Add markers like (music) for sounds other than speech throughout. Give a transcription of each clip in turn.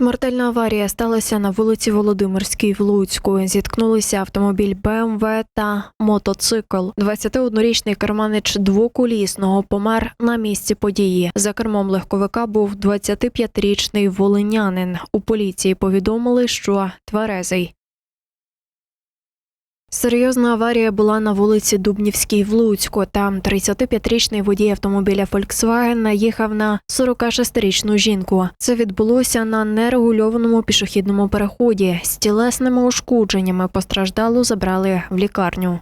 Смертельна аварія сталася на вулиці Володимирській в Луцьку. Зіткнулися автомобіль БМВ та мотоцикл. 21-річний керманич двоколісного помер на місці події. За кермом легковика був 25-річний волинянин. У поліції повідомили, що тверезий. Серйозна аварія була на вулиці Дубнівській в Луцьку. Там 35-річний водій автомобіля Volkswagen наїхав на 46-річну жінку. Це відбулося на нерегульованому пішохідному переході. З тілесними ушкодженнями постраждалу забрали в лікарню.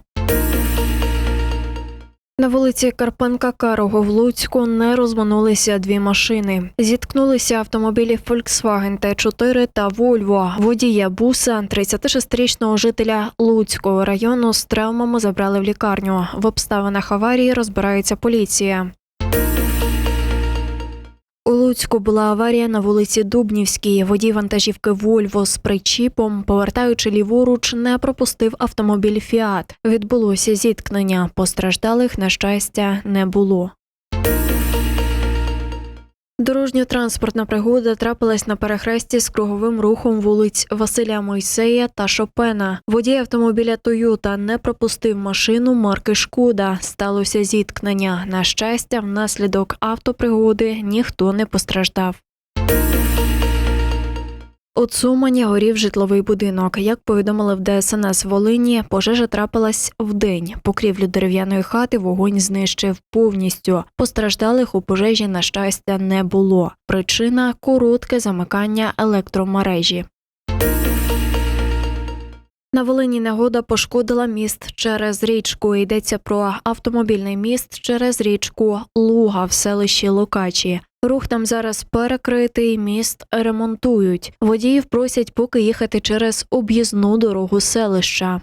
На вулиці Карпенка Карого в Луцьку не розминулися дві машини. Зіткнулися автомобілі Volkswagen Т4 та Volvo. Водія буса, 36-річного жителя Луцького району, з травмами забрали в лікарню. В обставинах аварії розбирається поліція. У Луцьку була аварія на вулиці Дубнівській. Водій вантажівки Вольво з причіпом, повертаючи ліворуч, не пропустив автомобіль Фіат. Відбулося зіткнення. Постраждалих, на щастя, не було. Дорожньо-транспортна пригода трапилась на перехресті з круговим рухом вулиць Василя Мойсея та Шопена. Водій автомобіля Тойота не пропустив машину марки Шкода. Сталося зіткнення. На щастя, внаслідок автопригоди ніхто не постраждав. У Цумані горів житловий будинок. Як повідомили в ДСНС Волині, пожежа трапилась вдень. Покрівлю дерев'яної хати вогонь знищив повністю. Постраждалих у пожежі, на щастя, не було. Причина коротке замикання електромережі. На Волині негода пошкодила міст через річку. Йдеться про автомобільний міст через річку Луга в селищі Лукачі. Рух там зараз перекритий, міст ремонтують. Водіїв просять поки їхати через об'їзну дорогу селища.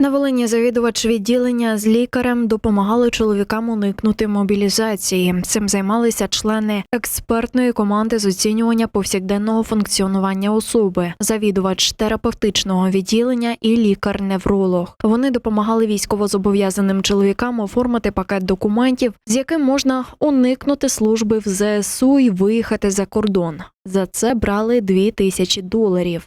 На Волині завідувач відділення з лікарем допомагали чоловікам уникнути мобілізації. Цим займалися члени експертної команди з оцінювання повсякденного функціонування особи, завідувач терапевтичного відділення і лікар-невролог. Вони допомагали військовозобов'язаним чоловікам оформити пакет документів, з яким можна уникнути служби в ЗСУ і виїхати за кордон. За це брали 2 тисячі доларів.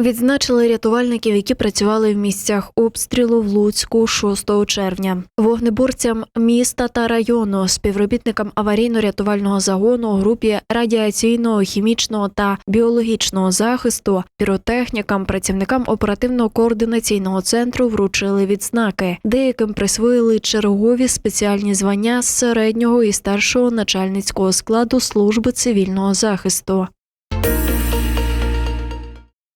Відзначили рятувальників, які працювали в місцях обстрілу в Луцьку 6 червня. Вогнеборцям міста та району, співробітникам аварійно-рятувального загону, групі радіаційного, хімічного та біологічного захисту, піротехнікам, працівникам оперативно-координаційного центру вручили відзнаки. Деяким присвоїли чергові спеціальні звання з середнього і старшого начальницького складу служби цивільного захисту.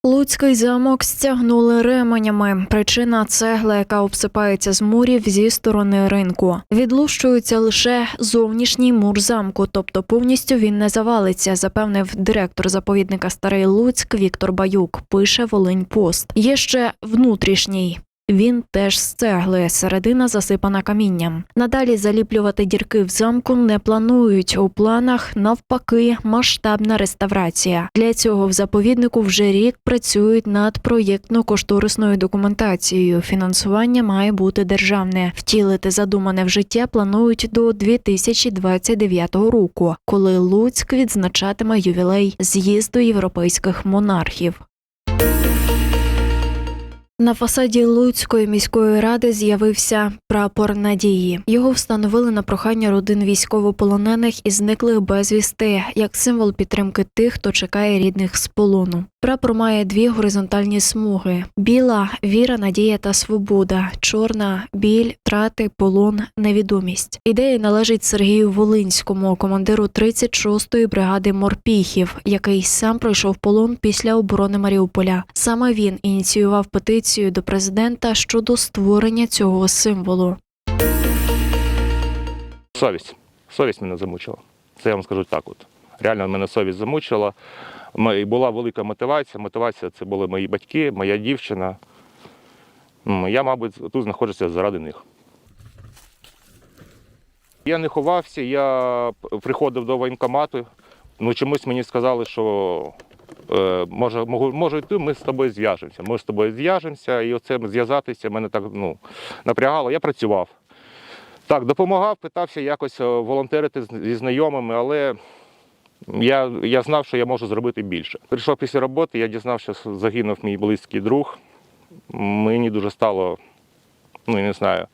Луцький замок стягнули ременями. Причина цегла, яка обсипається з мурів зі сторони ринку. Відлущується лише зовнішній мур замку, тобто повністю він не завалиться, запевнив директор заповідника Старий Луцьк Віктор Баюк. Пише Волинь Пост. Є ще внутрішній. Він теж з цегли, середина засипана камінням. Надалі заліплювати дірки в замку не планують. У планах навпаки масштабна реставрація. Для цього в заповіднику вже рік працюють над проєктно-кошторисною документацією. Фінансування має бути державне. Втілити задумане в життя планують до 2029 року, коли Луцьк відзначатиме ювілей з'їзду європейських монархів. На фасаді Луцької міської ради з'явився прапор надії. Його встановили на прохання родин військовополонених і зниклих безвісти як символ підтримки тих, хто чекає рідних з полону. Прапор має дві горизонтальні смуги: біла віра, надія та свобода, чорна біль, трати, полон, невідомість. Ідея належить Сергію Волинському, командиру 36-ї бригади морпіхів, який сам пройшов полон після оборони Маріуполя. Саме він ініціював петицію до президента щодо створення цього символу. Совість. Совість мене замучила. Це я вам скажу так. От. Реально мене совість замучила. І була велика мотивація. Мотивація це були мої батьки, моя дівчина. Я, мабуть, тут знаходжуся заради них. Я не ховався, я приходив до воєнкомату. Ну, чомусь мені сказали, що е, може, можу йти, ми з тобою зв'яжемося. Ми з тобою зв'яжемося, і оце зв'язатися мене так ну, напрягало. Я працював. Так, допомагав, питався якось е, волонтерити зі знайомими, але я, я знав, що я можу зробити більше. Прийшов після роботи, я дізнався, що загинув мій близький друг. Мені дуже стало, ну я не знаю,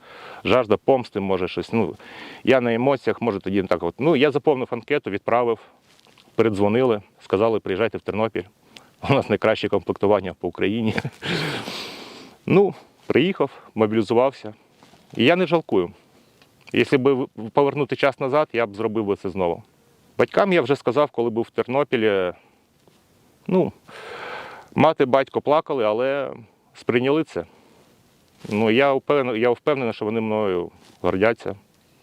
жажда помсти, може щось. Ну, я на емоціях, може тоді так от. Ну, я заповнив анкету, відправив, передзвонили, сказали, приїжджайте в Тернопіль. У нас найкраще комплектування по Україні. (laughs) Ну, приїхав, мобілізувався. І я не жалкую. Якщо б повернути час назад, я б зробив би це знову. Батькам я вже сказав, коли був в Тернопілі. Ну, мати, батько плакали, але сприйняли це. Ну, я впевнений, я впевнений, що вони мною гордяться,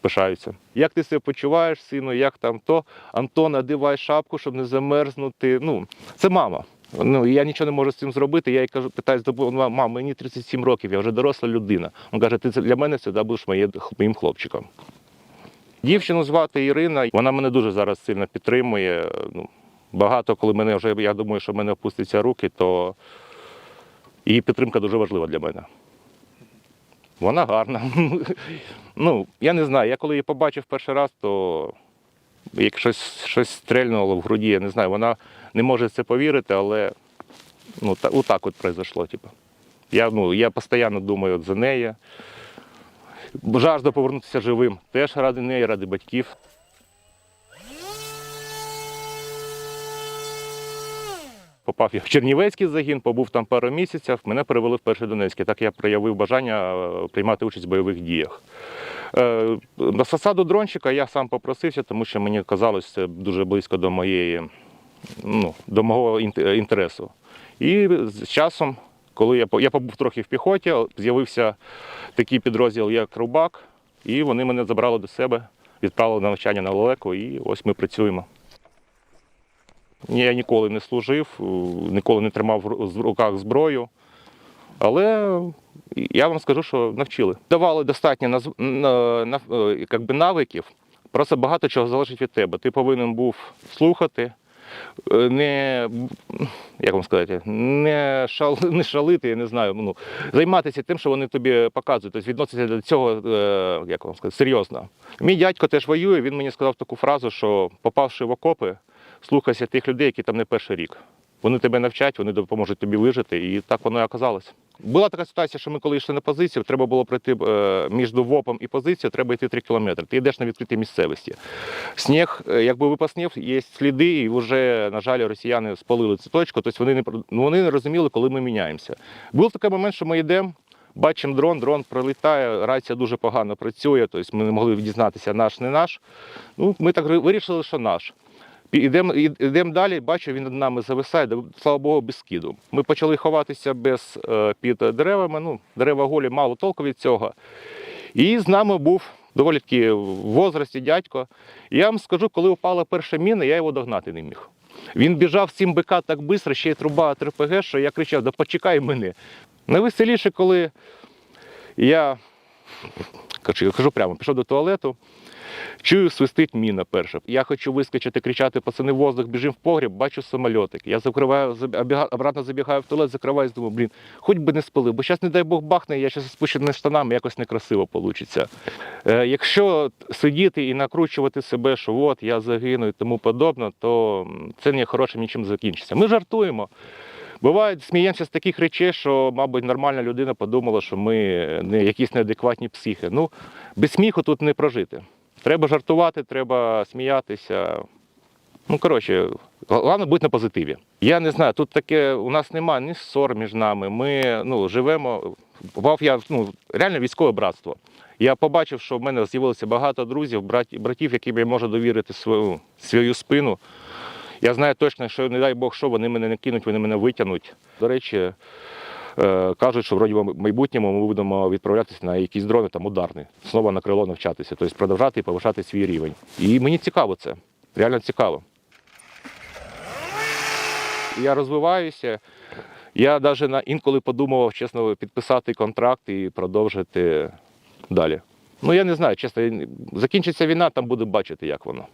пишаються. Як ти себе почуваєш, сину, як там то? Антон, надивай шапку, щоб не замерзнути. Ну, це мама. Ну, я нічого не можу з цим зробити. Я їй кажу, питаюсь, мам, мені 37 років, я вже доросла людина. Він каже, ти для мене завжди будеш моїм хлопчиком. Дівчину звати Ірина, вона мене дуже зараз сильно підтримує. Ну, багато, коли мене вже, я думаю, що в мене опустяться руки, то її підтримка дуже важлива для мене. Вона гарна. (laughs) ну, я не знаю, я коли її побачив перший раз, то як щось, щось стрельнуло в груді, я не знаю, вона не може це повірити, але ну, та, отак от произошло. Типу. Я, ну, я постійно думаю от за неї. Жажда повернутися живим теж ради неї, ради батьків. Попав я в Чернівецький загін, побув там пару місяців, мене перевели в перший Донецький. Так я проявив бажання е, приймати участь в бойових діях. Е, На засаду дрончика я сам попросився, тому що мені казалось, дуже близько до моєї, ну, до мого інтересу. І з часом, коли я, я побув трохи в піхоті, з'явився такий підрозділ, як Рубак, і вони мене забрали до себе, відправили на навчання на лелеку, і ось ми працюємо. Я ніколи не служив, ніколи не тримав в руках зброю. Але я вам скажу, що навчили. Давали достатньо наз- на, е, би навиків. Просто багато чого залежить від тебе. Ти повинен був слухати, не як вам сказати, не, шал, (laughs) не шалити, я не знаю. Ну, займатися тим, що вони тобі показують. Тобто відноситися до цього, е, як вам сказати, серйозно. Мій дядько теж воює, він мені сказав таку фразу, що попавши в окопи, слухайся тих людей, які там не перший рік. Вони тебе навчать, вони допоможуть тобі вижити, і так воно і оказалось. Була така ситуація, що ми коли йшли на позицію, треба було пройти е, між ВОПом і позицією, треба йти 3 кілометри. Ти йдеш на відкритій місцевості. Сніг, е, якби випав сніг, є сліди, і вже, на жаль, росіяни спалили цю точку, тобто вони не, ну, вони не розуміли, коли ми міняємося. Був такий момент, що ми йдемо, бачимо дрон, дрон пролітає, рація дуже погано працює, тобто ми не могли дізнатися, наш, не наш. Ну, ми так вирішили, що наш. Ідемо ідем далі, бачу, він над нами зависає, слава Богу, без скиду. Ми почали ховатися без, е, під деревами. Ну, дерева голі, мало толку від цього. І з нами був доволі таки в возрасті дядько. Я вам скажу, коли упала перша міна, я його догнати не міг. Він біжав сім БК так швидко, ще й труба РПГ, що я кричав: да почекай мене. Найвеселіше, коли я (sniffs) кажу прямо, пішов до туалету. Чую, свистить міна перша. Я хочу вискочити, кричати, пацани, воздух, біжимо в погріб, бачу самольотик. Я закриваю, обратно забігаю в туалет, закриваюсь, думаю, блін, хоч би не спалив, бо зараз, не дай Бог, бахне, я зараз спущеними штанами, якось некрасиво вийде. Е, якщо сидіти і накручувати себе, що от я загину і тому подобне, то це не хорошим нічим закінчиться. Ми жартуємо. Буває, сміємося з таких речей, що, мабуть, нормальна людина подумала, що ми не якісь неадекватні психи. Ну, без сміху тут не прожити. Треба жартувати, треба сміятися. Ну, коротше, головне бути на позитиві. Я не знаю, тут таке у нас немає ні ссор між нами. Ми ну, живемо. Бав я ну, реально військове братство. Я побачив, що в мене з'явилося багато друзів, братів, яким я можу довірити свою, свою спину. Я знаю точно, що не дай Бог, що вони мене не кинуть, вони мене витягнуть. До речі, кажуть, що вроді в майбутньому ми будемо відправлятися на якісь дрони там ударні, знову на крило навчатися, тобто продовжати і повишати свій рівень. І мені цікаво це, реально цікаво. Я розвиваюся. Я навіть на інколи подумав, чесно, підписати контракт і продовжити далі. Ну я не знаю, чесно, закінчиться війна, там будемо бачити, як воно.